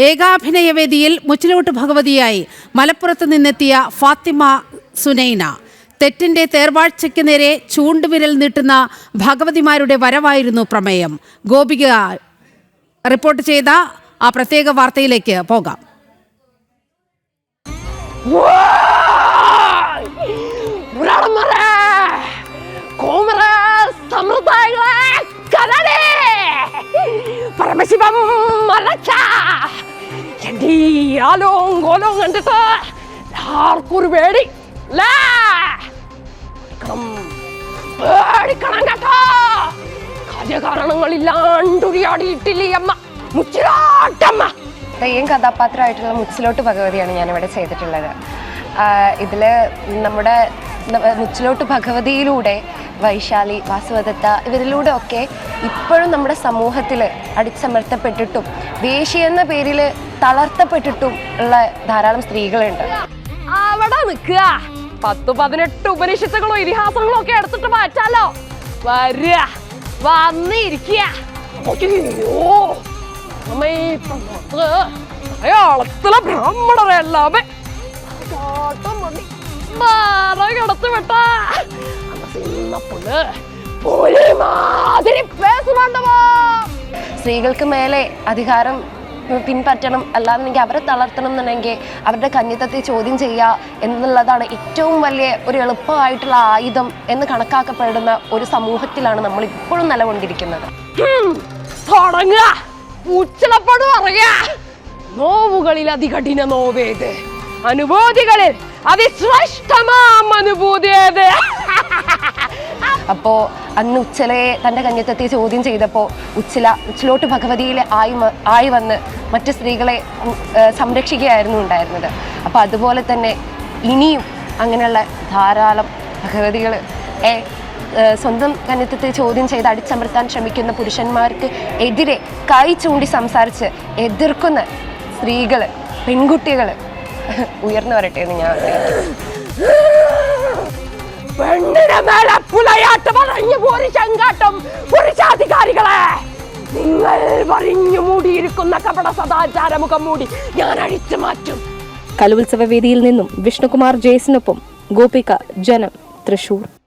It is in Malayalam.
ഏകാഭിനയ വേദിയിൽ മുച്ചിലോട്ട് ഭഗവതിയായി മലപ്പുറത്ത് നിന്നെത്തിയ ഫാത്തിമ സുനൈന. തെറ്റിന്റെ തേർവാഴ്ചയ്ക്ക് നേരെ ചൂണ്ടുവിരൽ നീട്ടുന്ന ഭഗവതിമാരുടെ വരവായിരുന്നു പ്രമേയം. ഗോപിക റിപ്പോർട്ട് ചെയ്ത ആ പ്രത്യേക വാർത്തയിലേക്ക് പോകാം. പരമശിവം മലച്ച. ഈ ആലോം കോലോം കണ്ടിട്ട് ആർക്കും ഒരു പേടി ല്ലേ? പേടിക്കണം. കേട്ടോ കാര്യകാരണങ്ങളില്ലാണ്ടുരിയാടിയിട്ടില്ലേ അമ്മ മുച്ചിരാട്ടമ്മ തെയ്യം കഥാപാത്രമായിട്ടുള്ള മുച്ചിലോട്ട് ഭഗവതിയാണ് ഞാനിവിടെ ചെയ്തിട്ടുള്ളത് ഇതിൽ നമ്മുടെ മുച്ചിലോട്ട് ഭഗവതിയിലൂടെ വൈശാലി വാസുവദത്ത ഇവരിലൂടെ ഒക്കെ ഇപ്പോഴും നമ്മുടെ സമൂഹത്തിൽ അടിച്ചമർത്തപ്പെട്ടിട്ടും വേശി എന്ന പേരിൽ തളർത്തപ്പെട്ടിട്ടും ഉള്ള ധാരാളം സ്ത്രീകളുണ്ട്. അവിടെ നിൽക്കുക. പത്ത് പതിനെട്ട് ഉപനിഷത്തുകളോ ഇതിഹാസങ്ങളോ ഒക്കെ എടുത്തിട്ട് മാറ്റാലോ. വരിക. വന്നിരിക്കുക. ബ്രാഹ്മണരെല്ലാമേ കിടത്ത് വിട്ടാ. സ്ത്രീകൾക്ക് മേലെ അധികാരം പിൻപറ്റണം അല്ലാതെ എനിക്ക് അവരെ തളർത്തണം എന്നുണ്ടെങ്കിൽ അവരുടെ കന്യത്വത്തെ ചോദ്യം ചെയ്യുക എന്നുള്ളതാണ് ഏറ്റവും വലിയ ഒരു എളുപ്പമായിട്ടുള്ള ആയുധം എന്ന് കണക്കാക്കപ്പെടുന്ന ഒരു സമൂഹത്തിലാണ് നമ്മൾ ഇപ്പോഴും നിലകൊണ്ടിരിക്കുന്നത് നോവുകളിൽ അതികഠിന നോവേത്. അനുഭൂതികളിൽ അതിശ്രേഷ്ഠമാം അനുഭൂതിയേത് അപ്പോൾ അന്ന് ഉച്ചലയെ തന്റെ കന്യത്വത്തെ ചോദ്യം ചെയ്തപ്പോൾ ഉച്ചല ഉച്ചിലോട്ട് ഭഗവതിയിലെ ആയി ആയി വന്ന് മറ്റ് സ്ത്രീകളെ സംരക്ഷിക്കുകയായിരുന്നു ഉണ്ടായിരുന്നത്. അപ്പോൾ അതുപോലെ തന്നെ ഇനിയും അങ്ങനെയുള്ള ധാരാളം ഭഗവതികൾ സ്വന്തം കന്നിത്തത്തെ ചോദ്യം ചെയ്ത് അടിച്ചമർത്താൻ ശ്രമിക്കുന്ന പുരുഷന്മാർക്ക് എതിരെ കൈ ചൂണ്ടി സംസാരിച്ച് എതിർക്കുന്ന സ്ത്രീകൾ പെൺകുട്ടികൾ ഉയർന്നു വരട്ടെ എന്ന് ഞാൻ ആഗ്രഹിക്കുന്നു. പെണ്ണിനെ മേലെ പോരി ചങ്കാട്ടം. പുരുഷാധികാരികളെ നിങ്ങൾ പറഞ്ഞു മൂടിയിരിക്കുന്ന കപട സദാചാര മുഖം മൂടി ഞാൻ അഴിച്ചു മാറ്റും. കലോത്സവ വേദിയിൽ നിന്നും വിഷ്ണുകുമാർ ജയസിനൊപ്പം ഗോപിക ജനം തൃശൂർ.